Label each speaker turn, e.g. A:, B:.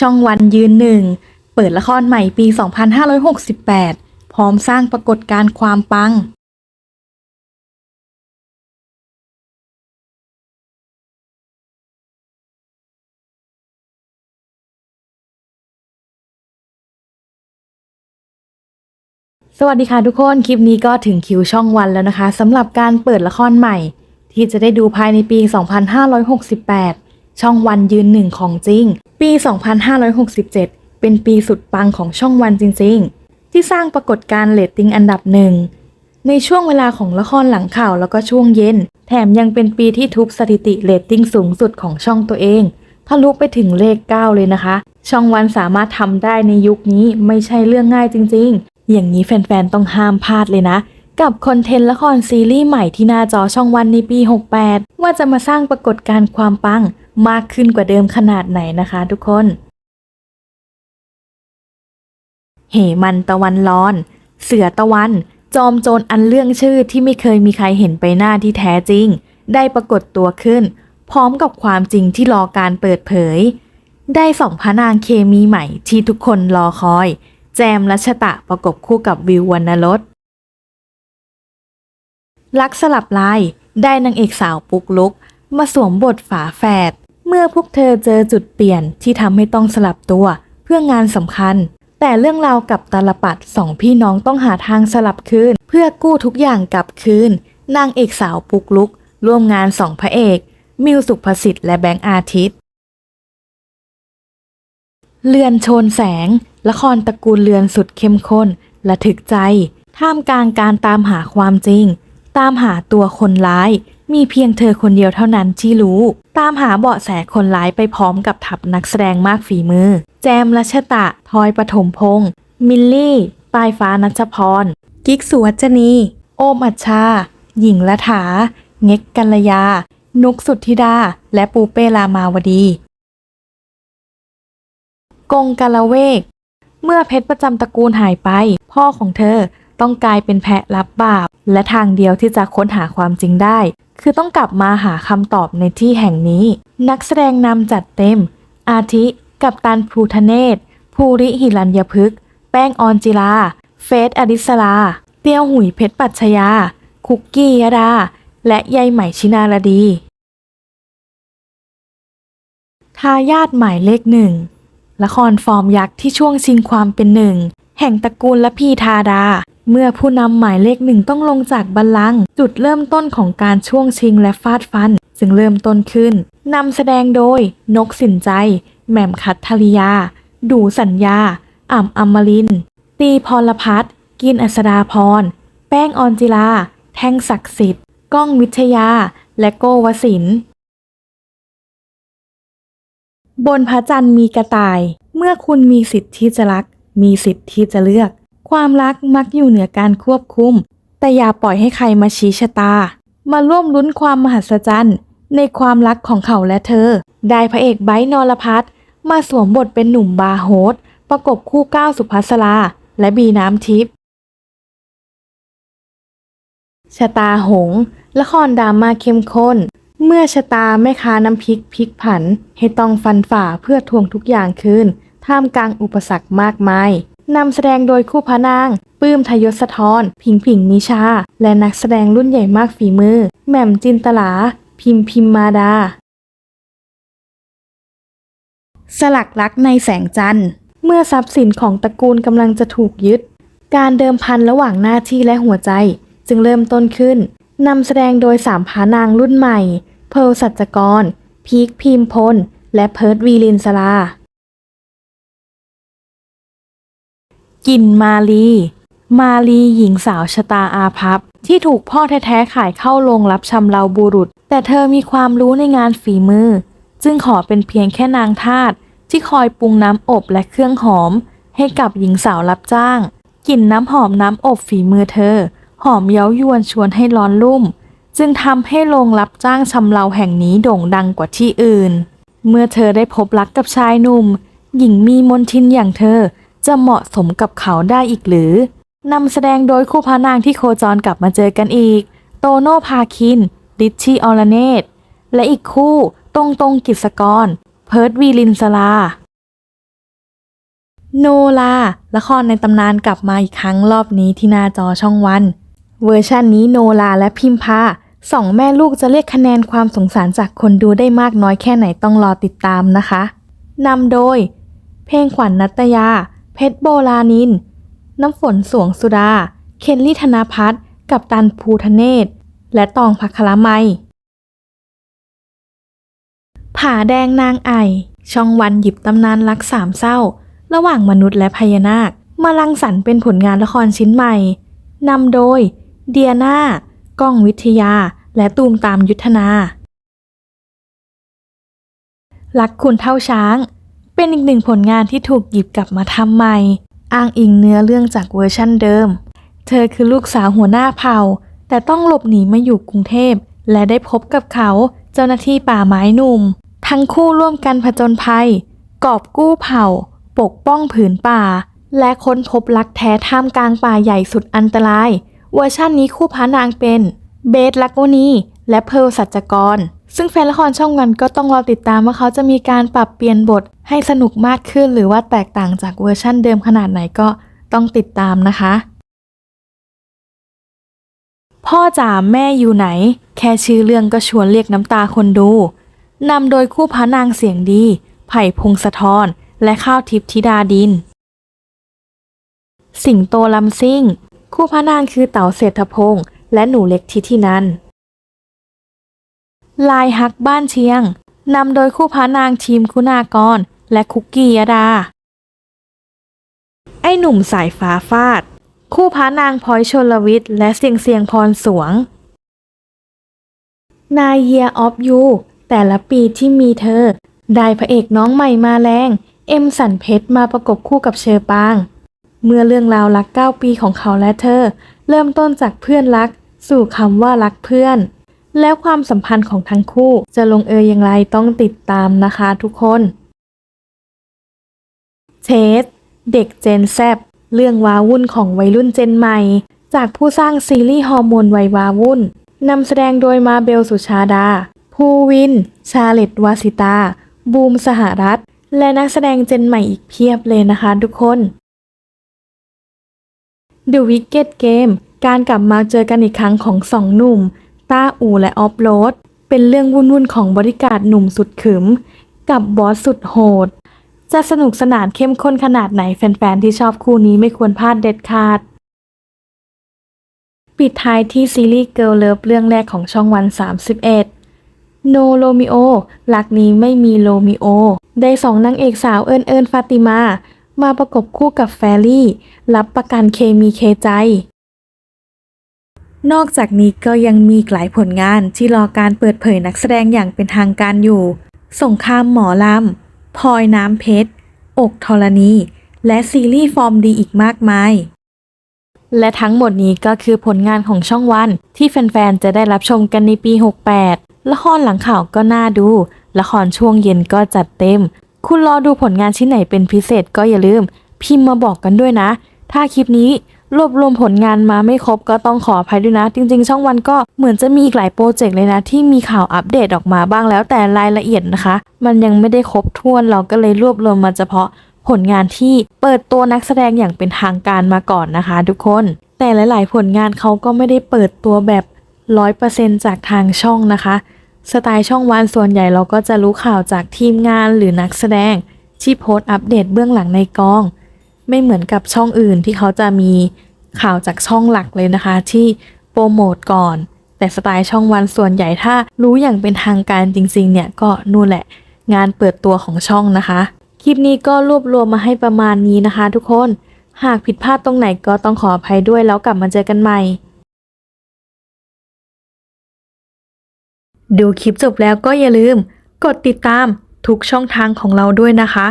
A: ช่องวันยืนหนึ่ง เปิดละครใหม่ปี 2568 พร้อมสร้างปรากฏการณ์ความปัง สวัสดีค่ะทุกคน คลิปนี้ก็ถึงคิวช่องวันแล้วนะคะสำหรับการเปิดละครใหม่ ที่จะได้ดูภายในปี 2568 ช่องวันยืนหนึ่งของจริง ปี 2567 เป็นปีสุดปังของช่องวันจริง ๆ ที่สร้างปรากฏการณ์เรตติ้งอันดับหนึ่ง ในช่วงเวลาของละครหลังข่าวแล้วก็ช่วงเย็น แถมยังเป็นปีที่ทุบสถิติเรตติ้งสูงสุดของช่องตัวเองทะลุไปถึงเลข 9 เลยนะคะ ช่องวันสามารถทำได้ในยุคนี้ไม่ใช่เรื่องง่ายจริง ๆ อย่างนี้แฟนๆ ต้องห้ามพลาดเลยนะกับคอนเทนต์ละครซีรีส์ใหม่ที่หน้าจอช่องวันในปี 68 ว่าจะมาสร้างปรากฏการณ์ความปัง มากขึ้นกว่าเดิมขนาดไหนนะคะทุกคน เหมันตะวันร้อน เสือตะวัน จอมโจรอันเรื่องชื่อที่ไม่เคยมีใครเห็นไปหน้าที่แท้จริง ได้ปรากฏตัวขึ้น พร้อมกับความจริงที่รอการเปิดเผย ได้สองพระนางเคมีใหม่ที่ทุกคนรอคอย แจมรัชตะประกบคู่กับวิววรรณรสรักสลับลายได้นางเอกสาวปุกลุก มาสวมบทฝาแฝด เมื่อพวกเธอเจอจุดเปลี่ยนที่ทำให้ต้องสลับตัวเพื่องานสำคัญ แต่เรื่องราวกับตาลปัดสองพี่น้องต้องหาทางสลับคืน เพื่อกู้ทุกอย่างกลับคืน นางเอกสาวปุกลุก ร่วมงานสองพระเอก มิวสุภสิทธิ์และแบงค์อาทิตย์เลือนโชนแสง ละครตระกูลเลือนสุดเข้มข้นระทึกใจ ท่ามกลางการตามหาความจริง ตามหาตัวคนร้าย มีเพียงเธอคนเดียวเท่านั้นที่รู้ ตามหาเบาะแสคนร้ายไปพร้อมกับทัพนักแสดงมากฝีมือ แจมรัชตะ ทอยปฐมพงษ์มิลลี่ ปลายฟ้านัชพร กิกสุวัจนี โอมอัชชา หญิงละถา เง็กกัลยา นุกสุทธิดา และปูเป้ลามาวดี กงกาละเวก เมื่อเพชรประจำตระกูลหายไป พ่อของเธอ ต้องกลายเป็นแพะรับบาป และทางเดียวที่จะค้นหาความจริงได้ คือต้องกลับมาหาคำตอบในที่แห่งนี้ นักแสดงนำจัดเต็ม อาทิกับตันภูทะเนศภูริหิรัญยพฤกษ์แป้งออนจิลา เฟสอดิสลา เตียวหุยเพชรปัชยา คุกกี้ยดา และยายใหม่ชินารดี ทายาทหมายเลขหนึ่ง ละครฟอร์มยักษ์ที่ช่วงชิงความเป็นหนึ่ง แห่งตระกูลละพีธาดา เมื่อผู้นำหมายเลขหนึ่งต้องลงจากบัลลังก์จุดเริ่มต้นของการช่วงชิงและฟาดฟัน จึงเริ่มต้นขึ้นนำแสดงโดย นกสินใจ แหม่มคัทธริยา ดูสัญญาอ่ำอมริน ตีพรพัฒกินอัสดาพร แป้งออนจิลา แท่งศักดิ์สิทธิ์ ก้องวิทยา และโกวสินบนพระจันทร์มีกระต่าย เมื่อคุณมีสิทธิ์ที่จะรัก มีสิทธิ์ที่จะเลือก ความรักมักอยู่เหนือการควบคุม แต่อย่าปล่อยให้ใครมาชี้ชะตา มาร่วมลุ้นความมหัศจรรย์ในความรักของเขาและเธอ ได้พระเอกไบร์นรพัฒมาสวมบทเป็นหนุ่มบาโฮสประกบคู่ก้าวสุภัสราและบีน้ำทิพย์ชะตาหง ละครดราม่าเข้มข้น เมื่อชะตาแม่ค้าน้ำพริกพลิกผัน ให้ต้องฟันฝ่าเพื่อทวงทุกอย่างคืน ท่ามกลางอุปสรรคมากมาย นำแสดงโดยคู่พระนางปื้มทยศธรผิงผิงนิชา และนักแสดงรุ่นใหญ่มากฝีมือ แหม่มจินตลา พิมพิมมาดา สลักรักในแสงจันทร์ เมื่อทรัพย์สินของตระกูลกำลังจะถูกยึด การเดิมพันระหว่างหน้าที่และหัวใจ จึงเริ่มต้นขึ้นนำแสดงโดยสามพานางรุ่นใหม่ เพร์ลสัจกร พีคพิมพล และเพิร์ดวีลินสลา กินมาลี มาลีหญิงสาวชะตาอาภัพ ที่ถูกพ่อแท้ๆขายเข้าโรงรับชำเราบุรุษ แต่เธอมีความรู้ในงานฝีมือ จึงขอเป็นเพียงแค่นางทาสที่คอยปรุงน้ำอบและเครื่องหอม ให้กับหญิงสาวรับจ้าง กลิ่นน้ำหอมน้ำอบฝีมือเธอ หอมเย้ายวนชวนให้ร้อนรุ่ม จึงทำให้โรงรับจ้างชำเราแห่งนี้โด่งดังกว่าที่อื่น เมื่อเธอได้พบรักกับชายหนุ่ม หญิงมีมนทินอย่างเธอ จะเหมาะสมกับเขาได้อีกหรือนำแสดงโดยคู่พระนางที่โคจรกลับมาเจอกันอีก โตโน่พาคิน ดิชชี่ออลเนตและอีกคู่ตรงตรงกิจกร เพิร์ดวีลินสลา โนลา ละครในตำนานกลับมาอีกครั้งรอบนี้ที่หน้าจอช่องวัน เวอร์ชันนี้โนลาและพิมพาสองแม่ลูกจะเรียกคะแนนความสงสารจากคนดูได้มากน้อยแค่ไหนต้องรอติดตามนะคะนำโดย เพลงขวัญนัตยา เพชรโบรานิน น้ำฝนสวงสุดา เคนลี่ธนาพัฒน์กับตันภูทะเนศ และตองพัคละไมยผาแดงนางไอ ช่องวันหยิบตำนานรักสามเศร้า ระหว่างมนุษย์และพญานาค มารังสรรเป็นผลงานละครชิ้นใหม่ นำโดย เดียนาก้องวิทยา และตูมตามยุทธนารักคุณเท่าช้าง เป็นอีกหนึ่งผลงานที่ถูกหยิบกลับมาทำใหม่ อ้างอิงเนื้อเรื่องจากเวอร์ชั่นเดิม เธอคือลูกสาวหัวหน้าเผ่า แต่ต้องหลบหนีมาอยู่กรุงเทพ และได้พบกับเขาเจ้าหน้าที่ป่าไม้หนุ่ม ทั้งคู่ร่วมกันผจญภัย กอบกู้เผ่า ปกป้องผืนป่า และค้นพบรักแท้ท่ามกลางป่าใหญ่สุดอันตราย เวอร์ชันนี้คู่พระนางเป็น เบสลักโวนีและเพร์ลสัจกร ซึ่งแฟนละครช่องวันก็ต้องรอติดตามว่าเขาจะมีการปรับเปลี่ยนบทให้สนุกมากขึ้น หรือว่าแตกต่างจากเวอร์ชั่นเดิมขนาดไหนก็ต้องติดตามนะคะ พ่อจ๋าแม่อยู่ไหน แค่ชื่อเรื่องก็ชวนเรียกน้ำตาคนดูนำโดยคู่พระนางเสียงดี ไผ่พงศธรและข้าวทิพย์ธิดาดิน สิงโตลำซิ่ง คู่พระนางคือเต๋าเศรษฐพงษ์และหนูเล็กทิธินัน ลายฮักบ้านเชียง นำโดยคู่พระนางทีมคุณากร และคุกกี้ยดา ไอหนุ่มสายฟ้าฟาด คู่พระนางพลอยชนลวิทย์และเสียงเสียงพรสวง นายเยียออฟยูแต่ละปีที่มีเธอ ได้พระเอกน้องใหม่มาแรง เอ็มสันเพชรมาประกบคู่กับเชอปาง เมื่อเรื่องราวรัก 9 ปีของเขาและเธอ เริ่มต้นจากเพื่อนรัก สู่คำว่ารักเพื่อน แล้วความสัมพันธ์ของทั้งคู่จะลงเอยอย่างไรต้องติดตามนะคะทุกคนเชสเด็กเจนแซบเรื่องว้าวุ่นของวัยรุ่นเจนใหม่ จากผู้สร้างซีรีส์ฮอร์โมนวัยว้าวุ่นนำแสดงโดยมาเบลสุชาดา ภูวิน ชาเลตวาสิตา บูมสหรัฐ และนักแสดงเจนใหม่อีกเพียบเลยนะคะทุกคน The Wicked Game การกลับมาเจอกันอีกครั้งของสองหนุ่ม ต้าอูและออฟโรด เป็นเรื่องวุ่นๆของบริการหนุ่มสุดขึม กับบอสสุดโหด จะสนุกสนานเข้มข้นขนาดไหนแฟนๆที่ชอบคู่นี้ไม่ควรพลาดเด็ดขาด ปิดท้ายที่ซีรีส์ Girl Love เรื่องแรกของช่องวัน 31 No Romeo หลักนี้ไม่มีโรมิโอ ได้สองนางเอกสาวเอิญเอิญฟาติมา มาประกบคู่กับแฟรี่ รับประกันเคมีเคใจ นอกจากนี้ก็ยังมีหลายผลงานที่รอการเปิดเผยนักแสดงอย่างเป็นทางการอยู่ สงครามหมอลำพลอยน้ำเพชร อกธรณี และซีรีส์ฟอร์มดีอีกมากมาย และทั้งหมดนี้ก็คือผลงานของช่องวัน ที่แฟนๆ จะได้รับชมกันในปี 68 ละครหลังข่าวก็น่าดู ละครช่วงเย็นก็จัดเต็ม คุณรอดูผลงานชิ้นไหนเป็นพิเศษก็อย่าลืม พิมพ์มาบอกกันด้วยนะ ถ้าคลิปนี้ รวบรวมผลงานมาไม่ครบก็ต้องขออภัยด้วยนะ จริง ๆ ช่องวันก็เหมือนจะมีอีกหลายโปรเจกต์เลยนะ ที่มีข่าวอัปเดตออกมาบ้างแล้วแต่รายละเอียดนะคะ มันยังไม่ได้ครบถ้วนเราก็เลยรวบรวมมาเฉพาะผลงานที่เปิดตัวนักแสดงอย่างเป็นทางการมาก่อนนะคะทุกคน แต่หลาย ๆ ผลงานเขาก็ไม่ได้เปิดตัวแบบร้อยเปอร์เซ็นจากทางช่องนะคะ สไตล์ช่องวันส่วนใหญ่เราก็จะรู้ข่าวจากทีมงานหรือนักแสดงที่โพสต์อัปเดตเบื้องหลังในกอง ไม่เหมือนกับช่องอื่นที่เขาจะมี ข่าวจากช่องหลักเลยนะคะ ที่โปรโมทก่อน แต่สไตล์ช่องวันส่วนใหญ่ถ้ารู้อย่างเป็นทางการจริงๆ เนี่ยก็นู่นแหละ งานเปิดตัวของช่องนะคะ คลิปนี้ก็รวบรวมมาให้ประมาณนี้นะคะ ทุกคน หากผิดพลาดตรงไหนก็ต้องขออภัยด้วยแล้วกลับมาเจอกันใหม่ ดูคลิปจบแล้วก็อย่าลืม กดติดตามทุกช่องทางของเราด้วยนะคะ